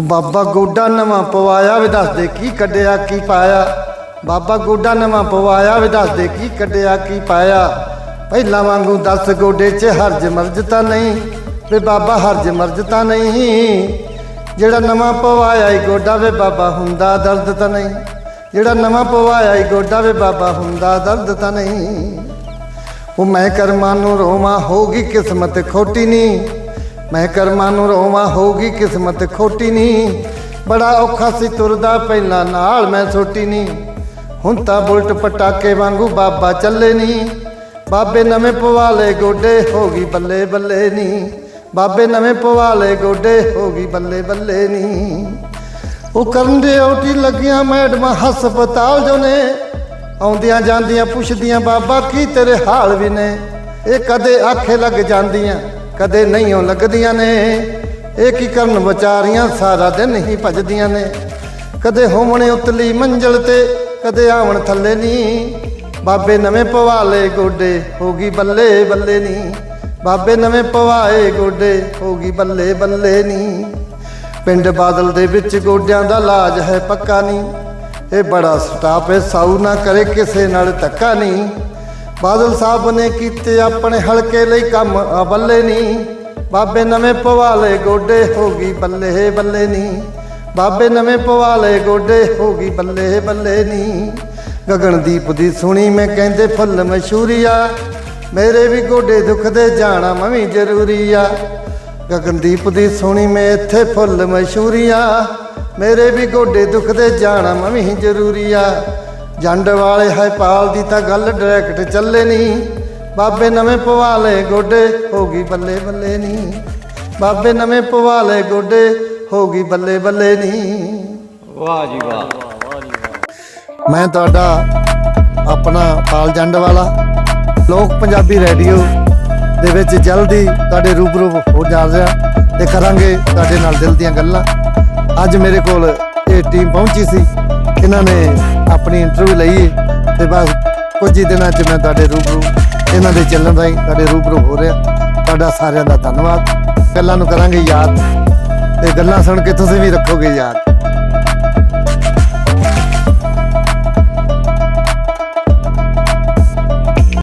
ਬਾਬਾ ਗੋਡਾ ਨਵਾਂ ਪਵਾਇਆ ਵੀ ਦੱਸ ਦੇ ਕੀ ਕੱਢਿਆ, ਕੀ ਪਾਇਆ। ਬਾਬਾ ਗੋਡਾ ਨਵਾਂ ਪਵਾਇਆ ਵੀ ਦੱਸ ਦੇ ਕੀ ਕੱਢਿਆ, ਕੀ ਪਾਇਆ। ਪਹਿਲਾਂ ਵਾਂਗੂ 10 ਗੋਡੇ 'ਚ ਹਰਜ ਮਰਜ ਤਾਂ ਨਹੀਂ ਵੇ ਬਾਬਾ ਹਰਜ ਮਰਜ ਤਾਂ ਨਹੀਂ। ਜਿਹੜਾ ਨਵਾਂ ਪਵਾਇਆ ਈ ਗੋਡਾ ਵੇ ਬਾਬਾ ਹੁੰਦਾ ਦਰਦ ਤਾਂ ਨਹੀਂ। ਜਿਹੜਾ ਨਵਾਂ ਪਵਾਇਆ ਈ ਗੋਡਾ ਵੇ ਬਾਬਾ ਹੁੰਦਾ ਦਰਦ ਤਾਂ ਨਹੀਂ। ਉਹ ਮੈਂ ਕਰਮਾਂ ਨੂੰ ਰੋਵਾਂ ਹੋਗੀ ਕਿਸਮਤ ਖੋਟੀ ਨਹੀਂ ਮੈਂ ਕਰਮਾਂ ਨੂੰ ਰੋਵਾਂ ਹੋਗੀ ਕਿਸਮਤ ਖੋਟੀ ਨਹੀਂ ਬੜਾ ਔਖਾ ਸੀ ਤੁਰਦਾ ਪਹਿਲਾਂ ਨਾਲ, ਮੈਂ ਛੋਟੀ ਨਹੀਂ ਹੁਣ ਤਾਂ ਬੁਲਟ ਪਟਾਕੇ ਵਾਂਗੂ ਬਾਬਾ ਚੱਲੇ ਨਹੀਂ ਬਾਬੇ ਨਵੇਂ ਪਵਾਲੇ ਗੋਡੇ ਹੋ ਗਈ ਬੱਲੇ ਬੱਲੇ ਨਹੀਂ ਬਾਬੇ ਨਵੇਂ ਪਵਾਲੇ ਗੋਡੇ ਹੋ ਗਈ ਬੱਲੇ ਬੱਲੇ ਨਹੀਂ ਉਹ ਕਰਨ ਦੇ ਓਟੀ ਲੱਗੀਆਂ ਮੈਡਮਾਂ, ਹਸਪਤਾਲ ਜੋ ਨੇ। ਆਉਂਦੀਆਂ ਜਾਂਦੀਆਂ ਪੁੱਛਦੀਆਂ, ਬਾਬਾ ਕੀ ਤੇਰੇ ਹਾਲ ਵੀ ਨੇ? ਇਹ ਕਦੇ ਆਖੇ ਲੱਗ ਜਾਂਦੀਆਂ। ਕਦੇ ਨਹੀਂ ਓ ਲੱਗਦੀਆਂ ਨੇ। ਇਹ ਕੀ ਕਰਨ ਵਿਚਾਰੀਆਂ ਸਾਰਾ ਦਿਨ ਹੀ ਭਜਦੀਆਂ ਨੇ। ਕਦੇ ਹੋਵਣੇ ਉਤਲੀ ਮੰਜ਼ਲ ਤੇ, ਕਦੇ ਆਵਣ ਥੱਲੇ ਨਹੀਂ ਬਾਬੇ ਨਵੇਂ ਪਵਾਲੇ ਗੋਡੇ, ਹੋ ਗਈ ਬੱਲੇ ਬੱਲੇ ਨਹੀਂ ਬਾਬੇ ਨਵੇਂ ਪਵਾਏ ਗੋਡੇ, ਹੋ ਗਈ ਬੱਲੇ ਬੱਲੇ ਨਹੀਂ ਪਿੰਡ ਬਾਦਲ ਦੇ ਵਿੱਚ ਗੋਡਿਆਂ ਦਾ ਇਲਾਜ ਹੈ ਪੱਕਾ ਨਹੀਂ ਇਹ ਬੜਾ ਸਟਾਪ ਹੈ, ਸਾਊ ਨਾ ਕਰੇ ਕਿਸੇ ਨਾਲ ਧੱਕਾ ਨਹੀਂ ਬਾਦਲ ਸਾਹਿਬ ਨੇ ਕੀਤੇ ਆਪਣੇ ਹਲਕੇ ਲਈ ਕੰਮ ਬੱਲੇ ਨਹੀਂ ਬਾਬੇ ਨਵੇਂ ਪਵਾਲੇ ਗੋਡੇ ਹੋ ਗਈ ਬੱਲੇ ਬੱਲੇ ਨਹੀਂ ਬਾਬੇ ਨਵੇਂ ਪਵਾਲੇ ਗੋਡੇ ਹੋ ਗਈ ਬੱਲੇ ਬੱਲੇ ਨਹੀਂ ਗਗਨਦੀਪ ਦੀ ਸੁਣੀ ਮੈਂ ਕਹਿੰਦੇ ਫੁੱਲ ਮਸ਼ਹੂਰੀਆ। ਮੇਰੇ ਵੀ ਗੋਡੇ ਦੁਖਦੇ ਜਾਣਾ ਮੈਂ ਵੀ ਜ਼ਰੂਰੀ ਆ ਗਗਨਦੀਪ ਦੀ ਸੁਣੀ ਮੈਂ ਇੱਥੇ ਫੁੱਲ ਮਸ਼ਹੂਰੀਆ। ਮੇਰੇ ਵੀ ਗੋਡੇ ਦੁਖਦੇ ਜਾਣਾ ਮੈਂ ਵੀ ਜ਼ਰੂਰੀ ਆ ਜੰਡ ਵਾਲੇ ਹੈ ਪਾਲ ਦੀ ਤਾਂ ਗੱਲ ਡਾਇਰੈਕਟ ਚੱਲੇ ਨਹੀਂ। ਬਾਬੇ ਨਵੇਂ ਪਵਾ ਲਏ ਗੋਡੇ ਹੋਗੀ ਬੱਲੇ ਬੱਲੇ ਨਹੀਂ। ਬਾਬੇ ਨਵੇਂ ਪਵਾ ਲਏ ਗੋਡੇ ਹੋਗੀ ਬੱਲੇ ਬੱਲੇ ਨਹੀਂ। ਵਾਹ ਜੀ ਵਾਹ। ਮੈਂ ਤੁਹਾਡਾ ਆਪਣਾ ਪਾਲ ਜੰਡ ਵਾਲਾ। ਲੋਕ ਪੰਜਾਬੀ ਰੇਡੀਓ ਦੇ ਵਿੱਚ ਜਲਦੀ ਤੁਹਾਡੇ ਰੂਬਰੂ ਹੋ ਜਾ ਰਿਹਾ ਤੇ ਕਰਾਂਗੇ ਤੁਹਾਡੇ ਨਾਲ ਦਿਲ ਦੀਆਂ ਗੱਲਾਂ। ਅੱਜ ਮੇਰੇ ਕੋਲ ਇਹ ਟੀਮ ਪਹੁੰਚੀ ਸੀ। ਇਹਨਾਂ ਨੇ ਆਪਣੀ ਇੰਟਰਵਿਊ ਲਈ ਹੈ ਤੇ ਬਸ ਕੁਝ ਹੀ ਦਿਨਾਂ 'ਚ ਮੈਂ ਤੁਹਾਡੇ ਰੂਬਰੂ, ਇਹਨਾਂ ਦੇ ਚੱਲਣ ਰਾਹੀਂ ਤੁਹਾਡੇ ਰੂਬਰੂ ਹੋ ਰਿਹਾ। ਤੁਹਾਡਾ ਸਾਰਿਆਂ ਦਾ ਧੰਨਵਾਦ। ਗੱਲਾਂ ਨੂੰ ਕਰਾਂਗੇ ਯਾਦ। ਤੇ ਗੱਲਾਂ ਸੁਣ ਕੇ ਤੁਸੀਂ ਵੀ ਰੱਖੋਗੇ ਯਾਦ।